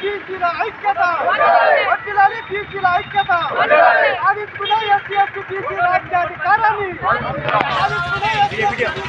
ಕೀರ್ತಿನ ಐಕ್ಯತ ವಕೀಲರಿ ಕೀರ್ತಿನ ಐಕ್ಯತ ಅದು ಪುನಃ ಎಸ್ ಸಿ ಎಸ್ ಸಿ ಕೀರ್ತಿನ ರಾಜ್ಯಾಧಿಕಾರಿ ಅದು ಪುನಃ S C S C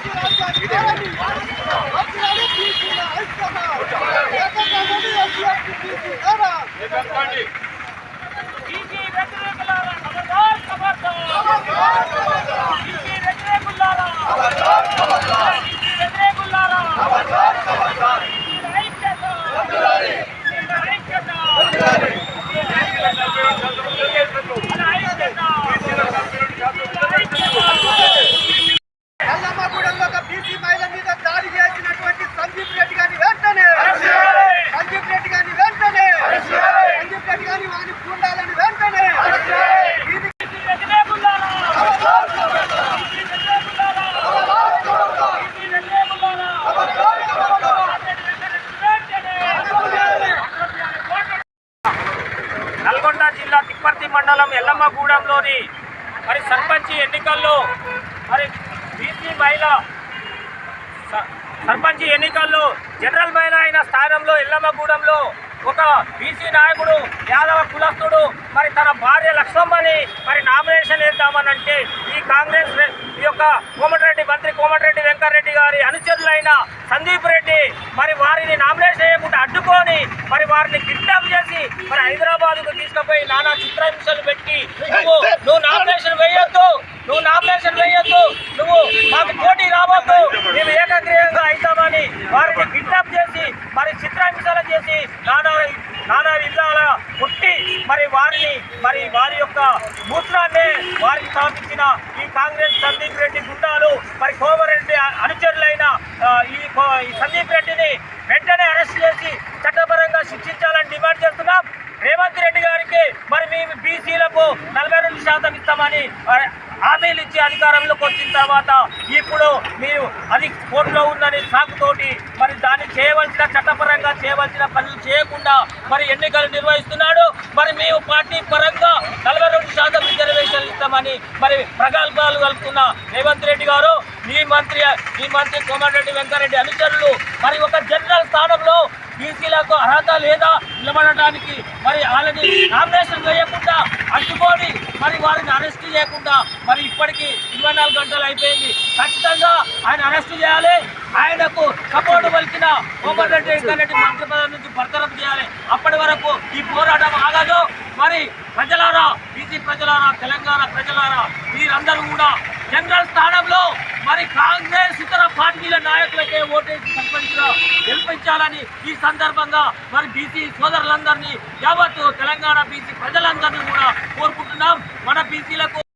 Есть, есть, есть, есть. Wanaparthy మండలం ఎల్లమ్మగూడెంలోని మరి సర్పంచ్ ఎన్నికల్లో మరి బీసీ మహిళ స- సర్పంచ్ ఎన్నికల్లో జనరల్ మహిళ అయిన స్థానంలో ఎల్లమ్మగూడెంలో ఒక బీసీ నాయకుడు యాదవ కులస్తుడు మరి తన భార్య లక్ష్మమ్మని మరి నామినేషన్ వేద్దామనంటే ఈ కాంగ్రెస్ ఈ యొక్క కోమటిరెడ్డి మంత్రి కోమటిరెడ్డి వెంకటరెడ్డి గారి అనుచరులైన సందీప్ రెడ్డి మరి వారిని నామినేషన్ చేయకుండా అడ్డుకొని మరి వారిని కిడ్నాప్ చేసి మరి హైదరాబాద్కు తీసుకుపోయి నానా చిత్రహింసలు పెట్టి నువ్వు నువ్వు నామినేషన్ వేయొద్దు నువ్వు నామినేషన్ వేయొద్దు నువ్వు మాకు పోటీ రావద్దు మేము ఏకగ్రీయంగా అవుతామని వారిని కిడ్నాప్ చేసి మరి చిత్రహింసలు చేసి నానా నానా విధాల పుట్టి మరి వారిని మరి వారి యొక్క మూత్రాన్ని వారికి స్థాపించిన ఈ కాంగ్రెస్ సందీప్ రెడ్డి గుండాలు మరి కోమరెడ్డి అనుచరులైన ఈ ఈ సందీప్ రెడ్డిని వెంటనే అరెస్ట్ చేసి చట్టపరంగా శిక్షించాలని డిమాండ్ చేస్తున్నాం. రేవంత్ రెడ్డి గారికి మరి మేము బీసీలకు నలభై రెండు శాతం ఇస్తామని హామీలు ఇచ్చి అధికారంలోకి వచ్చిన తర్వాత ఇప్పుడు మీరు అది కోర్టులో ఉందని సాకుతోటి మరి దాన్ని చేయవలసిన చట్టపరంగా చేయవలసిన పనులు చేయకుండా మరి ఎన్నికలు నిర్వహిస్తున్నాడు. మరి మేము పార్టీ పరంగా నలభై రెండు శాతం రిజర్వేషన్ ఇస్తామని మరి ప్రగల్భాలు కలుపుతున్న రేవంత్ రెడ్డి గారు. ఈ మంత్రి ఈ మంత్రి కోమటిరెడ్డి వెంకరెడ్డి అనుచరులు మరి ఒక జనరల్ స్థానంలో బీసీలకు అర్హత లేదా నిలబడటానికి మరి వాళ్ళని నామినేషన్ వేయకుండా అడ్డుకొని మరి వారిని అరెస్ట్ చేయకుండా మరి ఇప్పటికీ ఇరవై నాలుగు గంటలు అయిపోయింది. ఖచ్చితంగా ఆయన అరెస్ట్ చేయాలి. ఆయనకు సపోర్ట్ పలికిన కోమటిరెడ్డి వెంకరెడ్డి మంత్రి పదవి నుంచి బర్తరఫ్ చేయాలి. అప్పటి వరకు ఈ పోరాటం ఆగదు. మరి ప్రజలారా బీసీ ప్రజలారా తెలంగాణ ప్రజలారా మీరందరూ కూడా జనరల్ స్థానంలో మరి కాంగ్రెస్ ఇతర పార్టీల నాయకులకే ఓటేసి సర్పంచ్ గెలిపించాలని ఈ సందర్భంగా మరి బీసీ సోదరులందరినీ యావత్తు తెలంగాణ బీసీ ప్రజలందరినీ కూడా కోరుకుంటున్నాం. మన బీసీలకు